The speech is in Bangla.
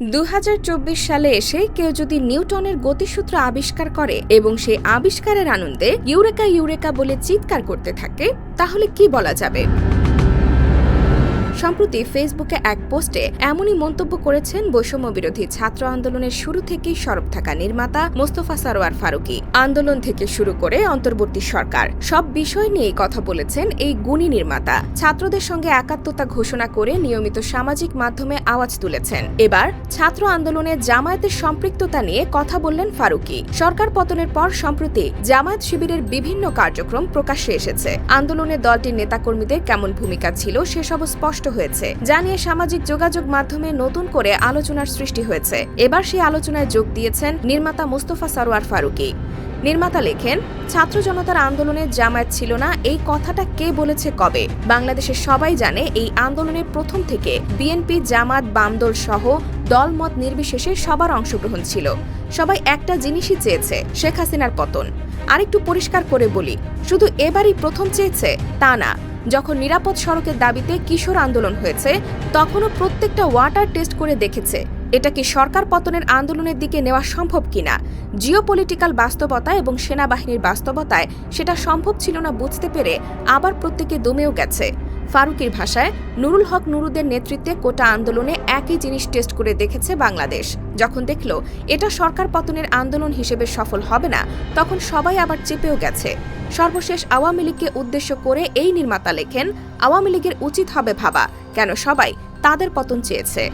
দু হাজার চব্বিশ সালে এসে কেউ যদি নিউটনের গতিসূত্র আবিষ্কার করে এবং সেই আবিষ্কারের আনন্দে ইউরেকা ইউরেকা বলে চিৎকার করতে থাকে, তাহলে কি বলা যাবে? সম্প্রতি ফেসবুকে এক পোস্টে এমনই মন্তব্য করেছেন বৈষম্য বিরোধী ছাত্র আন্দোলনের শুরু থেকেই সরব থাকা নির্মাতা মোস্তফা সারোয়ার ফারুকি। আন্দোলন থেকে শুরু করে অন্তর্বর্তী সরকার। সব বিষয় নিয়েই কথা বলেছেন এই গুণী নির্মাতা। ছাত্রদের সঙ্গে একাত্মতা ঘোষণা করে নিয়মিত সামাজিক মাধ্যমে আওয়াজ তুলেছেন। এবার ছাত্র আন্দোলনে জামায়াতের সম্পৃক্ততা নিয়ে কথা বললেন ফারুকি। সরকার পতনের পর সম্প্রতি জামায়াত শিবিরের বিভিন্ন কার্যক্রম প্রকাশ্যে এসেছে। আন্দোলনে দলটির নেতাকর্মীদের কেমন ভূমিকা ছিল সেসব স্পষ্ট হয়েছে। জানিয়ে সামাজিক যোগাযোগ মাধ্যমে নতুন করে আলোচনার সৃষ্টি হয়েছে। এবার সেই আলোচনায় যোগ দিয়েছেন নির্মাতা মুস্তফা সরোয়ার ফারুকি। নির্মাতা লেখেন, ছাত্র জনতার আন্দোলনে জামায়াত ছিল না, এই কথাটা কে বলেছে কবে? বাংলাদেশের সবাই জানে এই আন্দোলনের প্রথম থেকে বিএনপি, জামাত, বামদল সহ দলমত নির্বিশেষে সবার অংশগ্রহণ ছিল। সবাই একটা জিনিসই চেয়েছে, শেখ হাসিনার পতন। আরেকটু পরিষ্কার করে বলি, শুধু এবারই প্রথম চেয়েছে তা না যখন নিরাপদ সড়কের দাবিতে কিশোর আন্দোলন হয়েছে, তখনও প্রত্যেকটা ওয়াটার টেস্ট করে দেখেছে, এটা কি সরকার পতনের আন্দোলনের দিকে নেওয়া সম্ভব কিনা? জিওপলিটিক্যাল বাস্তবতা এবং সেনাবাহিনীর বাস্তবতায় সেটা সম্ভব ছিল না বুঝতে পেরে আবার প্রত্যেকে দমেও গেছে। ফারুকির ভাষায়, নুরুল হক নুরুদের নেতৃত্বে কোটা আন্দোলনে একই জিনিস টেস্ট করে দেখেছে বাংলাদেশ। যখন দেখল, এটা সরকার পতনের আন্দোলন হিসেবে সফল হবে না, তখন সবাই আবার চেপেও গেছে। সর্বশেষ আওয়ামী লীগকে উদ্দেশ্য করে এই নির্মাতা লেখেন, আওয়ামী লীগের উচিত হবে ভাবা, কেন সবাই তাদের পতন চেয়েছে।